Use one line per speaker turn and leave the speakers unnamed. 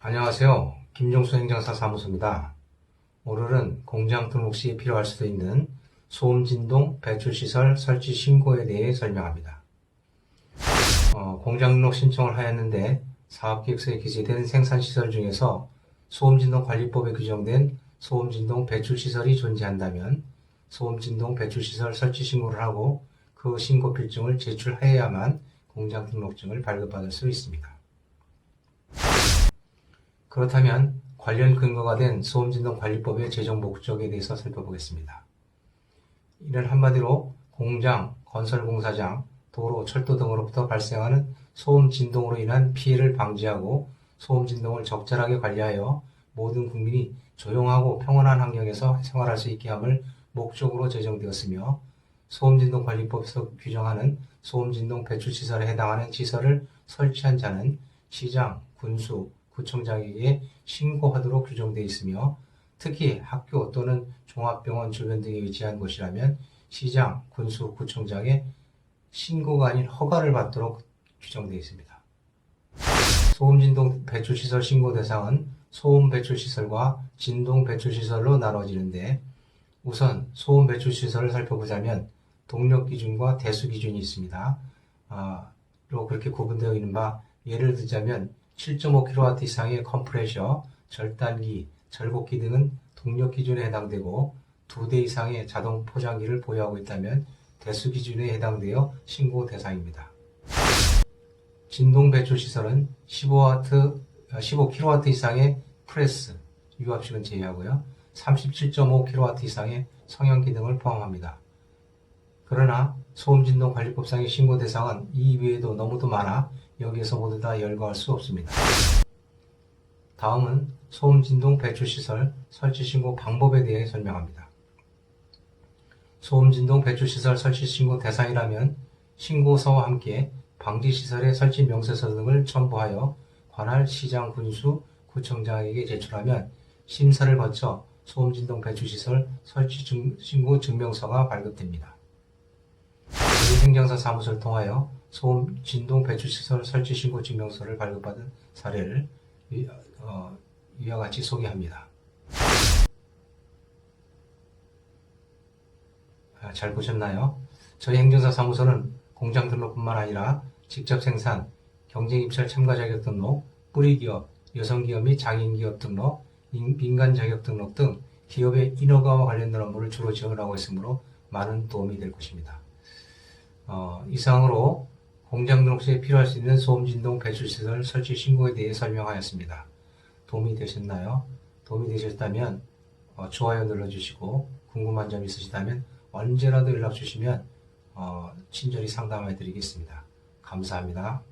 안녕하세요. 김종수 행정사 사무소입니다. 오늘은 공장 등록 시 필요할 수도 있는 소음 진동 배출시설 설치 신고에 대해 설명합니다. 어, 공장 등록 신청을 하였는데 사업계획서에 기재된 생산시설 중에서 소음진동관리법에 규정된 소음진동 배출시설이 존재한다면 소음진동 배출시설 설치 신고를 하고 그 신고 필증을 제출하여야만 공장 등록증을 발급받을 수 있습니다. 그렇다면 관련 근거가 된 소음진동관리법의 제정 목적에 대해서 살펴보겠습니다. 이는 한마디로 공장, 건설공사장, 도로, 철도 등으로부터 발생하는 소음 진동으로 인한 피해를 방지하고 소음 진동을 적절하게 관리하여 모든 국민이 조용하고 평온한 환경에서 생활할 수 있게 함을 목적으로 제정되었으며 소음진동관리법에서 규정하는 소음진동 배출시설에 해당하는 시설을 설치한 자는 시장, 군수, 구청장에게 신고하도록 규정되어 있으며 특히 학교 또는 종합병원 주변 등에 위치한 곳이라면 시장, 군수, 구청장의 신고가 아닌 허가를 받도록 규정되어 있습니다. 소음진동 배출시설 신고 대상은 소음 배출시설과 진동 배출시설로 나눠지는데 우선 소음 배출시설을 살펴보자면 동력 기준과 대수 기준이 있습니다. 아, 로 그렇게 구분되어 있는 바 예를 들자면 7.5kW 이상의 컴프레셔, 절단기, 절곡기 등은 동력 기준에 해당되고 두대 이상의 자동 포장기를 보유하고 있다면 대수 기준에 해당되어 신고 대상입니다. 진동 배출 시설은 15W, 15kW 이상의 프레스, 유압식은 제외하고요. 37.5kW 이상의 성형기 등을 포함합니다. 그러나 소음진동관리법상의 신고 대상은 이 외에도 너무도 많아 여기에서 모두 다 열거할 수 없습니다. 다음은 소음진동 배출시설 설치 신고 방법에 대해 설명합니다. 소음진동 배출시설 설치 신고 대상이라면 신고서와 함께 방지시설의 설치 명세서 등을 첨부하여 관할 시장 군수 구청장에게 제출하면 심사를 거쳐 소음진동 배출시설 설치 증- 신고 증명서가 발급됩니다. 이 행정사 사무소를 통하여 소음 진동 배출 시설 설치 신고 증명서를 발급받은 사례를 위, 어, 위와 같이 소개합니다. 아, 잘 보셨나요? 저희 행정사 사무소는 공장 등록뿐만 아니라 직접 생산, 경쟁 입찰 참가 자격 등록, 뿌리 기업, 여성 기업 및 장인 기업 등록, 민- 민간 자격 등록 등 기업의 인허가와 관련된 업무를 주로 지원하고 있으므로 많은 도움이 될 것입니다. 어, 이상으로 공장 등록 시에 필요할 수 있는 소음 진동 배출시설 설치 신고에 대해 설명하였습니다. 도움이 되셨나요? 도움이 되셨다면 어, 좋아요 눌러주시고 궁금한 점 있으시다면 언제라도 연락 주시면 어, 친절히 상담해 드리겠습니다. 감사합니다.